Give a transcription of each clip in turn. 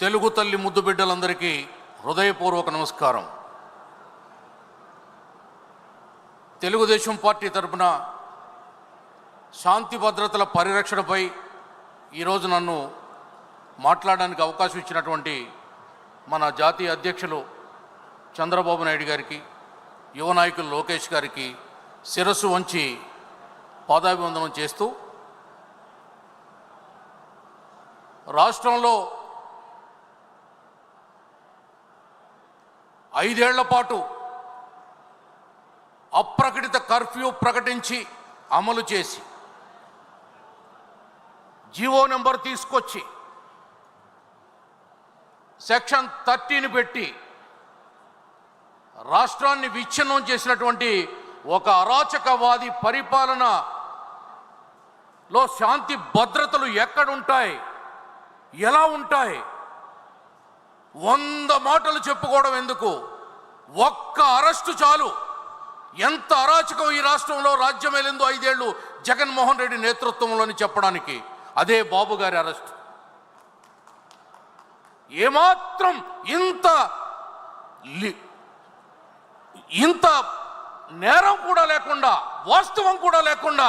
తెలుగు తల్లి ముద్దు బిడ్డలందరికీ హృదయపూర్వక నమస్కారం. తెలుగుదేశం పార్టీ తరపున శాంతి భద్రతల పరిరక్షణపై ఈరోజు నన్ను మాట్లాడడానికి అవకాశం ఇచ్చినటువంటి మన జాతీయ అధ్యక్షులు చంద్రబాబు నాయుడు గారికి యువ నాయకులు లోకేష్ గారికి శిరస్సు వంచి పాదాభివందనం చేస్తూ రాష్ట్రంలో ఐదేళ్ళ పాటు అప్రకటిత కర్ఫ్యూ ప్రకటించి అమలు చేసి జీవో నెంబర్ తీసుకొచ్చి సెక్షన్ థర్టీని పెట్టి రాష్ట్రాన్ని విచ్ఛిన్నం చేసినటువంటి ఒక అరాచకవాది పరిపాలనలో శాంతి భద్రతలు ఎక్కడుంటాయి ఎలా ఉంటాయి? వంద మాటలు చెప్పుకోవడం ఎందుకు? ఒక్క అరెస్టు చాలు. ఎంత అరాచకం ఈ రాష్ట్రంలో రాజ్యం వెళ్ళిందో ఐదేళ్ళు జగన్మోహన్ రెడ్డి నేతృత్వంలోని చెప్పడానికి. అదే బాబు గారి అరెస్ట్. ఏమాత్రం ఇంత ఇంత నేరం కూడా లేకుండా వాస్తవం కూడా లేకుండా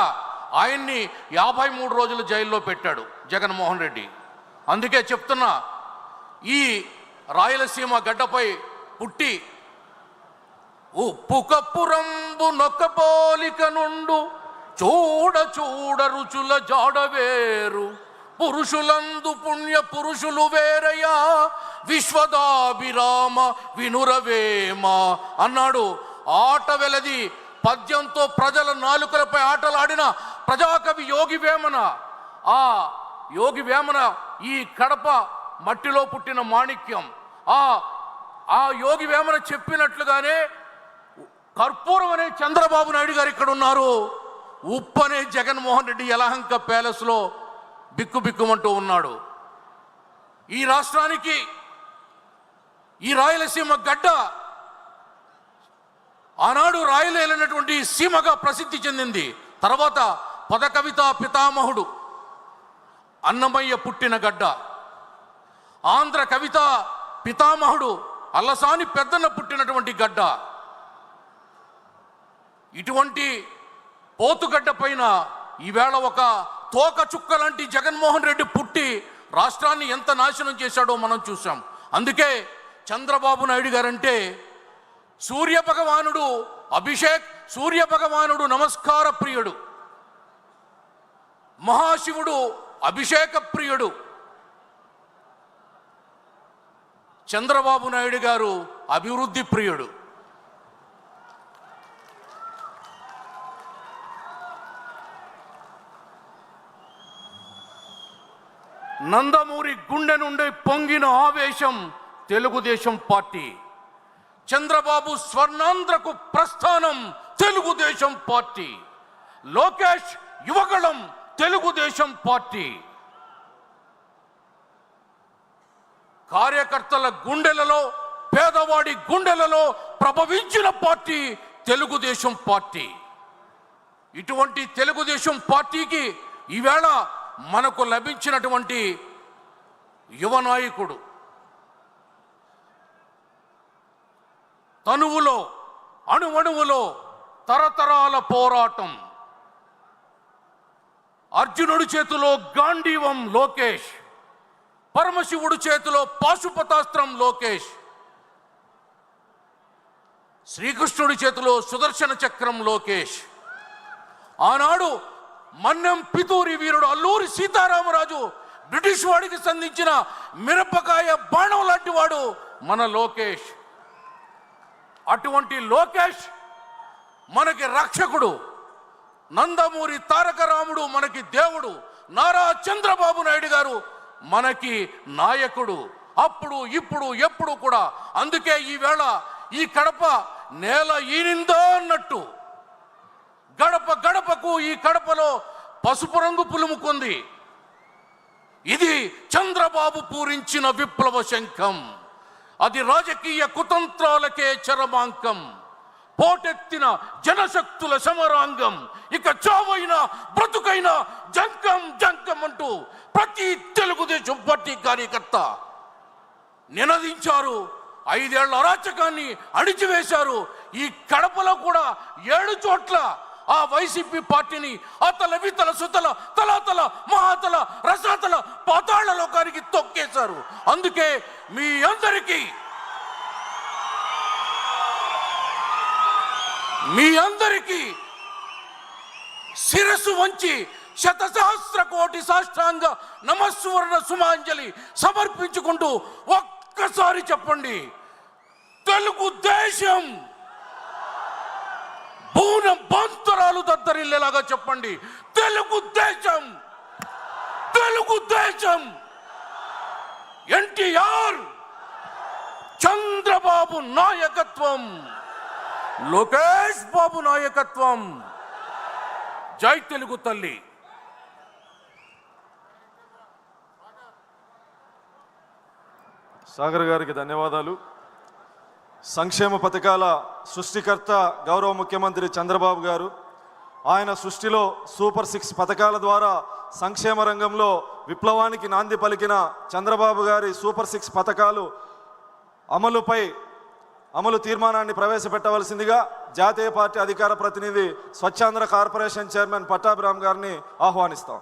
ఆయన్ని యాభై మూడు రోజులు జైల్లో పెట్టాడు జగన్మోహన్ రెడ్డి. అందుకే చెప్తున్నా ఈ రాయలసీమ గడ్డపై పుట్టి ఉప్పు కప్పురంబు నొక్కపోలిక నుండు చూడ చూడ రుచుల జాడవేరు పురుషులందు పుణ్య పురుషులు వేరయ్యా. విశ్వదాభిరామ వినురవేమ అన్నాడు. ఆట వెలది పద్యంతో ప్రజల నాలుకలపై ఆటలాడిన ప్రజాకవి యోగి వేమన. ఆ యోగి వేమన ఈ కడప మట్టిలో పుట్టిన మాణిక్యం. ఆ ఆ యోగి వేమన చెప్పినట్లుగానే కర్పూరం అనే చంద్రబాబు నాయుడు గారు ఇక్కడ ఉన్నారు. ఉప్పు అనే జగన్మోహన్ రెడ్డి యలహంక ప్యాలెస్లో బిక్కుబిక్కుమంటూ ఉన్నాడు. ఈ రాష్ట్రానికి ఈ రాయలసీమ గడ్డ ఆనాడు రాయలేనటువంటి సీమగా ప్రసిద్ధి చెందింది. తర్వాత పదకవిత పితామహుడు అన్నమయ్య పుట్టిన గడ్డ. ఆంధ్ర కవిత పితామహుడు అల్లసాని పెద్దన పుట్టినటువంటి గడ్డ. ఇటువంటి పోతుగడ్డ పైన ఈవేళ ఒక తోక చుక్క లాంటి జగన్మోహన్ రెడ్డి పుట్టి రాష్ట్రాన్ని ఎంత నాశనం చేశాడో మనం చూసాం అందుకే చంద్రబాబు నాయుడు గారంటే సూర్య భగవానుడు అభిషేక్ సూర్య భగవానుడు నమస్కార ప్రియుడు. మహాశివుడు అభిషేక ప్రియుడు. చంద్రబాబు నాయుడు గారు అభివృద్ధి ప్రియుడు. నందమూరి గుండె నుండి పొంగిన ఆవేశం తెలుగుదేశం పార్టీ. చంద్రబాబు స్వర్ణాంధ్రకు ప్రస్థానం తెలుగుదేశం పార్టీ. లోకేష్ యువగళం తెలుగుదేశం పార్టీ. కార్యకర్తల గుండెలలో పేదవాడి గుండెలలో ప్రభవించిన పార్టీ తెలుగుదేశం పార్టీ. ఇటువంటి తెలుగుదేశం పార్టీకి ఈవేళ మనకు లభించినటువంటి యువ నాయకుడు. తనువులో అణువణువులో తరతరాల పోరాటం. అర్జునుడి చేతిలో గాంధీవం లోకేష్. పరమశివుడు చేతిలో పాశుపతాస్త్రం లోకేష్. శ్రీకృష్ణుడి చేతిలో సుదర్శన చక్రం లోకేష్. ఆనాడు మన్నెం పితూరి వీరుడు అల్లూరి సీతారామరాజు బ్రిటిష్ వాడికి సంధించిన మిరపకాయ బాణం లాంటి వాడు మన లోకేష్. అటువంటి లోకేష్ మనకి రక్షకుడు నందమూరి తారక రాముడు మనకి దేవుడు నారా చంద్రబాబు నాయుడు గారు మనకి నాయకుడు అప్పుడు ఇప్పుడు ఎప్పుడు కూడా. అందుకే ఈవేళ ఈ కడప నేల ఈనిందో అన్నట్టు. గడప గడపకు ఈ కడపలో పసుపు రంగు పులుముకుంది. ఇది చంద్రబాబు పూరించిన విప్లవ శంఖం. అది రాజకీయ కుతంత్రాలకే చరమాంకం. పోటెత్తిన జనశక్తుల సమరాంగం. ఇక చావైన బ్రతుకైన జంకం జంకం అంటూ ప్రతి తెలుగుదేశం పార్టీ కార్యకర్త నినదించారు ఐదేళ్ళ అరాచకాన్ని అణిచివేశారు ఈ కడపలో కూడా ఏడు చోట్ల ఆ వైసీపీ పార్టీని అతల వితల సుతల తలాతల మహాతల రసాతల పాతాళ్ళ లోకానికి తొక్కేశారు. అందుకే మీ అందరికీ మీ అందరికీ శిరస్సు వంచి శతసహస్ర కోటి సాష్టాంగ నమస్సువర్ణ సుమాంజలి సమర్పించుకుంటూ ఒక్కసారి చెప్పండి. తెలుగు దేశం భూన బంతరాలు దద్దరిల్లేలాగా చెప్పండి. తెలుగు దేశం తెలుగు దేశం. ఎన్టీఆర్ చంద్రబాబు నాయకత్వం లోకేష్ బాబు నాయకత్వం. జై తెలుగు తల్లి. సాగర్ గారికి ధన్యవాదాలు. సంక్షేమ పథకాల సృష్టికర్త గౌరవ ముఖ్యమంత్రి చంద్రబాబు గారు ఆయన సృష్టిలో సూపర్ సిక్స్ పథకాల ద్వారా సంక్షేమ రంగంలో విప్లవానికి నాంది పలికిన చంద్రబాబు గారి సూపర్ సిక్స్ పథకాలు అమలుపై అమలు తీర్మానాన్ని ప్రవేశపెట్టవలసిందిగా జాతీయ పార్టీ అధికార ప్రతినిధి స్వచ్ఛాంధ్ర కార్పొరేషన్ చైర్మన్ పట్టాభిరామ్ గారిని ఆహ్వానిస్తాం.